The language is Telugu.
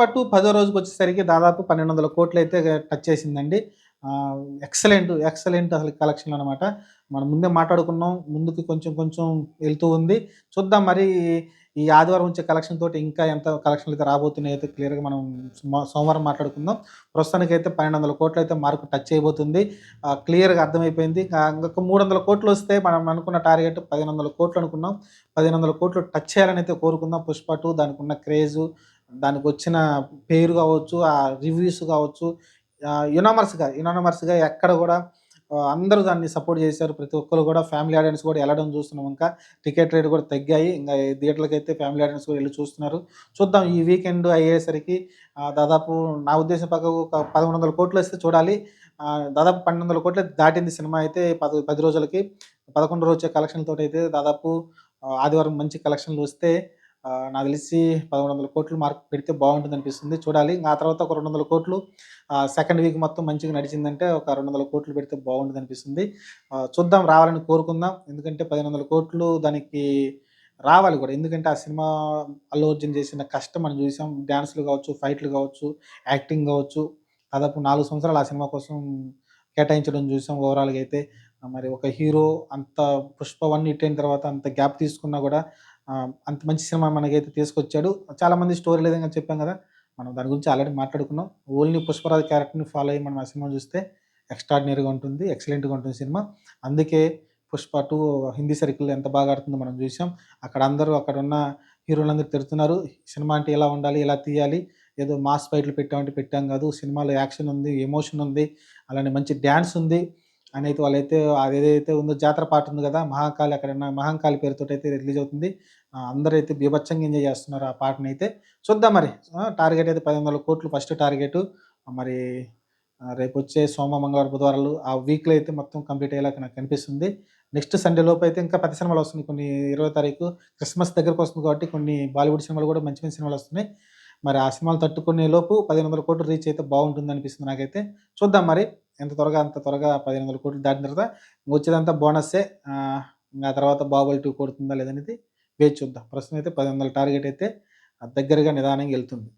పాటు పదో రోజుకి వచ్చేసరికి దాదాపు పన్నెండు వందల కోట్లు అయితే టచ్ చేసిందండి. ఎక్సలెంట్ ఎక్సలెంట్ అసలు కలెక్షన్ అనమాట మనం ముందే మాట్లాడుకున్నాం ముందుకు కొంచెం కొంచెం వెళ్తూ ఉంది. చూద్దాం మరి ఈ ఆదివారం వచ్చే కలెక్షన్ తోటి ఇంకా ఎంత కలెక్షన్లు అయితే రాబోతున్నాయి అయితే క్లియర్గా మనం సోమవారం మాట్లాడుకుందాం. ప్రస్తుతానికి అయితే పన్నెండు వందల కోట్లు అయితే మార్కు టచ్ అయిపోతుంది క్లియర్గా అర్థమైపోయింది. ఇంకా ఇంకొక మూడు వందల కోట్లు వస్తే మనం అనుకున్న టార్గెట్ పదిహేను వందల కోట్లు అనుకున్నాం. పదిహేను వందల కోట్లు టచ్ చేయాలని అయితే కోరుకుందాం. పుష్ప టూ దానికి ఉన్న క్రేజు దానికి వచ్చిన పేరు కావచ్చు ఆ రివ్యూస్ కావచ్చు యునామర్స్గా యునామర్స్గా ఎక్కడ కూడా అందరూ దాన్ని సపోర్ట్ చేశారు. ప్రతి ఒక్కరు కూడా ఫ్యామిలీ ఆడియన్స్ కూడా వెళ్ళడం చూస్తున్నాం ఇంకా. టికెట్ రేట్ కూడా తగ్గాయి. ఇంకా థియేటర్లకు అయితే ఫ్యామిలీ ఆడియన్స్ కూడా వెళ్ళి చూస్తున్నారు. చూద్దాం ఈ వీకెండ్ అయ్యేసరికి దాదాపు నా ఉద్దేశం పక్కకు ఒక పదకొండు వందల కోట్లు వస్తే చూడాలి. దాదాపు పన్నెండు వందల కోట్లు దాటింది సినిమా అయితే పది పది రోజులకి. పదకొండు రోజు కలెక్షన్లతో అయితే దాదాపు ఆదివారం మంచి కలెక్షన్లు వస్తే నాకు తెలిసి పదమూడు వందల కోట్లు మార్క్ పెడితే బాగుంటుంది అనిపిస్తుంది చూడాలి ఆ తర్వాత ఒక రెండు వందల కోట్లు సెకండ్ వీక్ మొత్తం మంచిగా నడిచిందంటే ఒక రెండు వందల కోట్లు పెడితే బాగుంటుంది అనిపిస్తుంది చూద్దాం రావాలని కోరుకుందాం. ఎందుకంటే పదిహేను వందల కోట్లు దానికి రావాలి కూడా. ఎందుకంటే ఆ సినిమా అల్లు అర్జున్ చేసిన కష్టం మనం చూసాం. డ్యాన్స్లు కావచ్చు ఫైట్లు కావచ్చు యాక్టింగ్ కావచ్చు దాదాపు నాలుగు సంవత్సరాలు ఆ సినిమా కోసం కేటాయించడం చూసాం ఓవరాల్గా అయితే. మరి ఒక హీరో అంత పుష్ప వన్ హిట్ అయిన తర్వాత అంత గ్యాప్ తీసుకున్నా కూడా అంత మంచి సినిమా మనకైతే తీసుకొచ్చాడు. చాలామంది స్టోరీ లేదని చెప్పాం కదా మనం దాని గురించి ఆల్రెడీ మాట్లాడుకున్నాం. ఓన్లీ పుష్పరాజ్ క్యారెక్టర్ని ఫాలో అయ్యి మనం ఆ సినిమా చూస్తే ఎక్స్ట్రాడినరీగా ఉంటుంది ఎక్సలెంట్గా ఉంటుంది సినిమా. అందుకే పుష్ప టూ హిందీ సర్కిల్ ఎంత బాగా ఆడుతుందో మనం చూసాం అక్కడ అందరూ అక్కడ ఉన్న హీరోలందరూ తిడుతున్నారు. సినిమా అంటే ఎలా ఉండాలి ఎలా తీయాలి ఏదో మాస్ ఫైట్లు పెట్టామంటే పెట్టాం కాదు. సినిమాలో యాక్షన్ ఉంది ఎమోషన్ ఉంది అలానే మంచి డ్యాన్స్ ఉంది. అని అయితే వాళ్ళైతే అది ఏదైతే ఉందో జాతర పాట ఉంది కదా మహాకాళి అక్కడ ఉన్న మహాకాళి పేరుతో అయితే రిలీజ్ అవుతుంది. అందరూ అయితే బీభత్సంగా ఎంజాయ్ చేస్తున్నారు ఆ పాటని అయితే. చూద్దాం మరి. టార్గెట్ అయితే పది వందల కోట్లు ఫస్ట్ టార్గెట్. మరి రేపు వచ్చే సోమ మంగళవారం బుధవారాలు ఆ వీక్లో అయితే మొత్తం కంప్లీట్ అయ్యేలాగా నాకు కనిపిస్తుంది నెక్స్ట్ సండే లోపు అయితే ఇంకా పెద్ద సినిమాలు వస్తున్నాయి. కొన్ని ఇరవై తారీఖు క్రిస్మస్ దగ్గరకు వస్తుంది కాబట్టి కొన్ని బాలీవుడ్ సినిమాలు కూడా మంచి మంచి సినిమాలు వస్తున్నాయి. మరి ఆ సినిమాలు తట్టుకునే లోపు పదిహేను వందల కోట్లు రీచ్ అయితే బాగుంటుంది అనిపిస్తుంది నాకైతే. చూద్దాం మరి. ఎంత త్వరగా అంత త్వరగా పదిహేను వందల కోట్లు దాటిన తర్వాత వచ్చేదంతా బోనస్సే. ఆ, ఇంకా తర్వాత బాహుబలి టూ కొడుతుందా లేదనేది వేచి చూద్దాం. ప్రస్తుతం అయితే పది వందల టార్గెట్ అయితే దగ్గరగా నిదానంగా వెళ్తుంది.